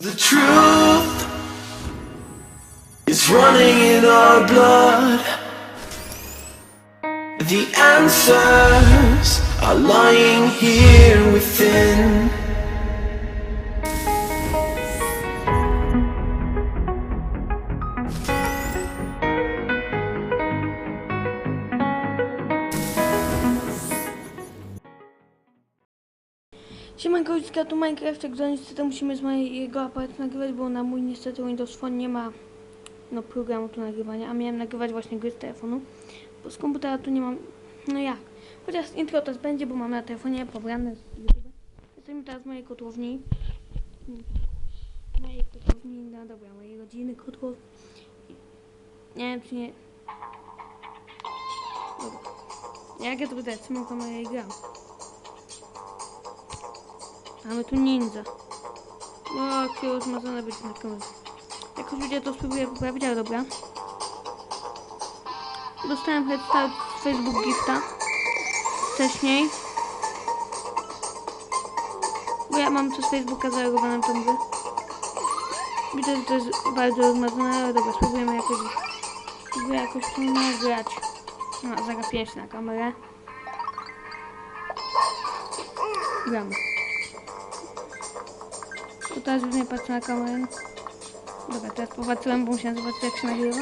The truth is running in our blood. The answers are lying here within. Siemanko, Ludzka, tu Minecraft, to niestety musimy z mojego aparatu nagrywać, bo na mój niestety Windows Phone nie ma no, programu do nagrywania, a miałem nagrywać właśnie gry z telefonu, bo z komputera tu nie mam, no jak, chociaż intro też będzie, bo mam na telefonie pobrane z YouTube. Jesteśmy teraz w mojej kotłowni, w mojej kotłowni, no dobra, mojej rodziny kotłowni, nie wiem czy nie, dobra, jak ja to będę trzymał kamerę i gram. Mamy tu ninja. O, jakie rozmazane być na kamerze. Jakoś ludzie to spróbuję poprawić, ale dobra. Dostałem head start z Facebook Gifta. Wcześniej. Bo ja mam przez Facebooka zalogowaną tą grę. Widzę, że to jest bardzo rozmazane, ale dobra, spróbujemy jakoś, spróbuję jakoś to nagrać. No, zagapiłem się na kamerę. Gramy. To teraz już nie patrzę na kamerę. Dobra, teraz popatrzyłem, bo musiałem zobaczyć jak się nagrywa.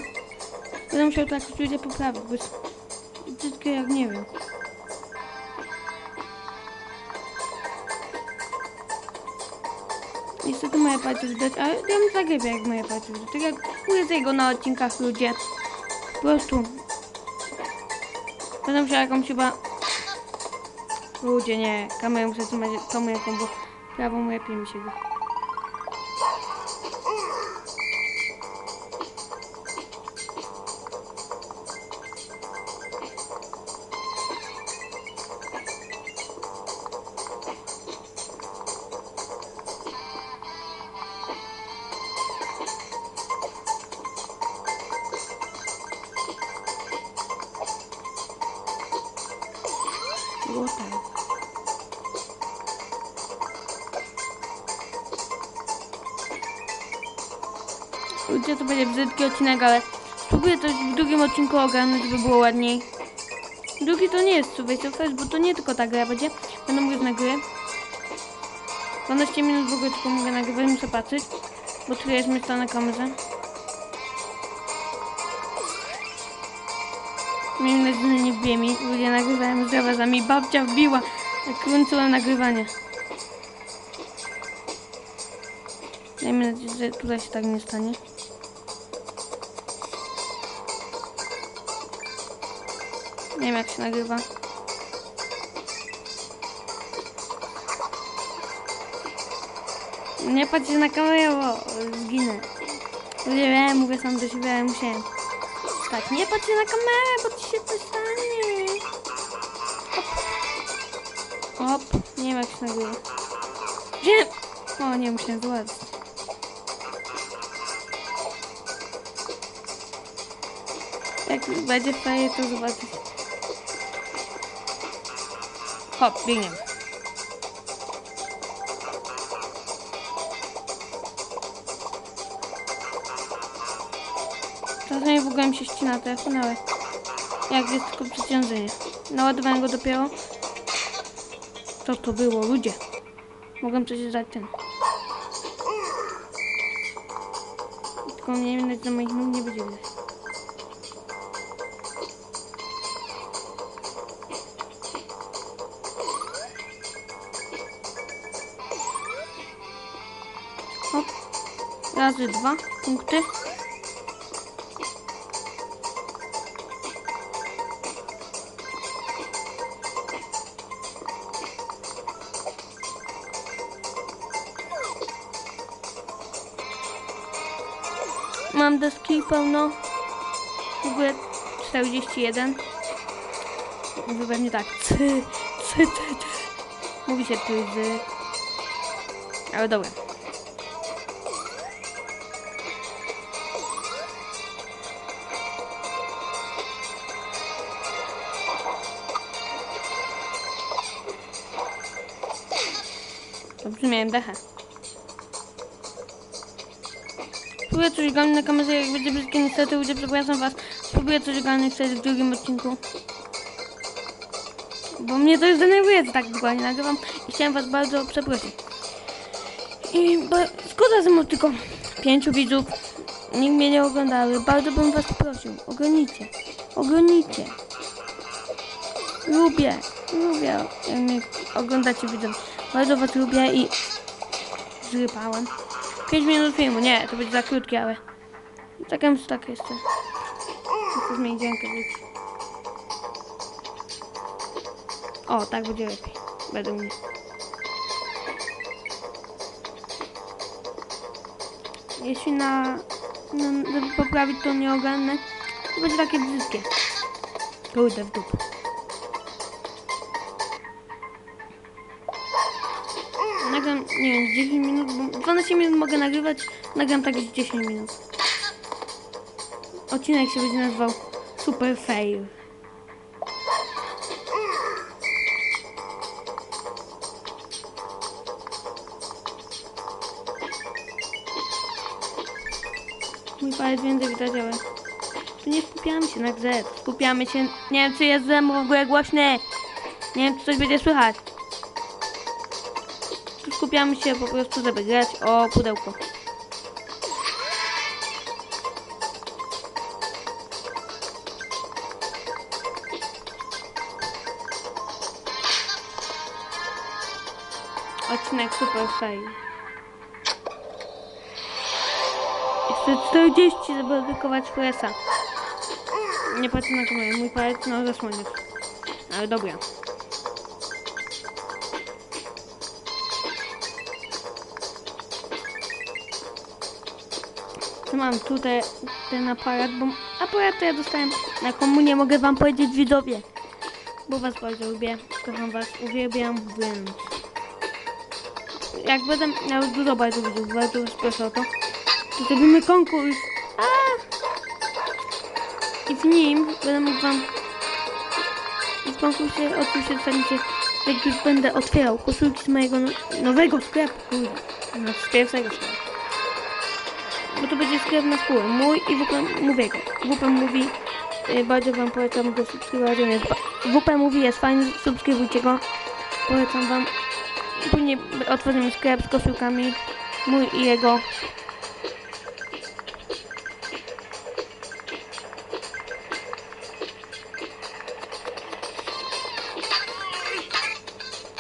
Będę musiał jakoś ludzie poprawić, bo jest brzydkie jak nie wiem. Niestety moje palce widać, ale ja bym zagrywa jak moje palce widać. Tak jak ujedzę jego na odcinkach ludzie. Po prostu. Będę musiał jakąś chyba... Ludzie, nie. Kamerę muszę trzymać tą jaką, bo prawą lepiej mi się Było tak. Ludzie, to będzie brzydki odcinek, ale spróbuję coś w drugim odcinku ogarnąć, żeby było ładniej. Drugi to nie jest Survival Fest, bo to nie tylko ta gra będzie. Będą różne gry. 12 minut w ogóle tylko mogę nagrywać, muszę patrzeć, bo tyle jest miejsca na kamerze. Miejmy nadzieję, że nie wbije. Ludzie nagrywają z zawazami. Babcia wbiła. Kręciłem nagrywanie. Miejmy nadzieję, że tutaj się tak nie stanie. Nie wiem jak się nagrywa. Nie patrzcie na kamerę, bo zginę. Ludzie wiem, mówię sam do siebie, ale musiałem. Tak, nie patrzcie na kamerę, bo ci się coś stanie. Hop. Nie wiem jak się nagrywa. Gdzie? O nie, musiałem złazić. Jak będzie fajnie, to zobaczyć. Hop, biegniemy. Czasami w ogóle mi się ścina telefon, ale jak jest tylko przeciążenie. Naładowałem go dopiero. Co to było, ludzie? Mogłem przecież dać ten. Tylko nie wiem, że moich nóg nie będzie widać. Hop. Razy dwa punkty. Mam deski pełno. W ogóle 41. Mówię pewnie tak. Cy, cy, cy, cy. Mówi się ty, zy. Ale dobra. Dobrze miałem dechę. Spróbuję coś ogarnąć na kamerze, jak będzie brzydkie, niestety ludzie, przepraszam was. Spróbuję coś wtedy w drugim odcinku. Bo mnie to już denerwuje, że tak dokładnie nagrywam i chciałem was bardzo przeprosić. I bo, szkoda, że mam tylko pięciu widzów. Nikt mnie nie oglądały. Bardzo bym was prosił. Oglądnijcie. Oglądnijcie. Lubię. Lubię, jak mnie oglądacie widzów. Bardzo was lubię i zrypałem. 5 minut filmu. Nie, to będzie za krótkie, ale tak jest tak jeszcze. Muszę zmienić rękę. wiecie. O, tak będzie lepiej. Według mnie. Jeśli na, na żeby poprawić to nie ogarnę, to będzie takie brzydkie. Kurde w dupę. Nagram, nie wiem, 10 minut, bo 12 minut mogę nagrywać, nagram tak z 10 minut. Odcinek się będzie nazywał Super Fail. Mój palec więcej ale tu nie skupiamy się na grze, skupiamy się, nie wiem czy jest zem w ogóle głośny, nie wiem czy coś będzie słychać. Skupiamy się po prostu, żeby grać o pudełko. Odcinek Super Fail. Jeszcze 40, żeby odblokować presa. Nie patrzę na kamerę, mój palec no zasłonię. Ale dobra. Mam tutaj ten aparat, bo aparat to ja dostałem na komunię, mogę wam powiedzieć widzowie. Bo was bardzo lubię, kocham was, uwielbiam wręcz. Jak będę miał dużo bardzo widzów, bardzo was proszę o to, to zrobimy konkurs. A! I w nim będę mógł wam i w konkursie oczywiście dostaniecie, jak już będę otwierał koszulki z mojego no- nowego sklepu, kurde, no, z pierwszego sklepu. Bo to będzie sklep na spółę. Mój i WP Mówiego. WP mówi, y, bardzo wam polecam go subskrybować. WP mówi jest fajny, subskrybujcie go. Polecam wam. Później otworzymy sklep z koszulkami. Mój i jego.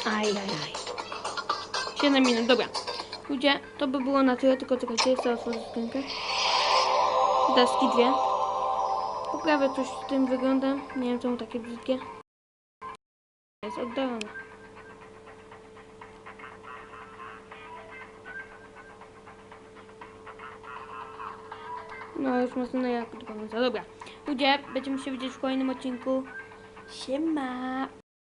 Aj, aj, aj. 7 minut, dobra. Ludzie, to by było na tyle, tylko czekajcie, jeszcze otworzę skrzynkę. Deski dwie. Poprawię coś z tym wyglądem. Nie wiem czemu takie brzydkie. Jest oddalone. No już mocno jak do końca. Dobra. Ludzie, będziemy się widzieć w kolejnym odcinku. Siema.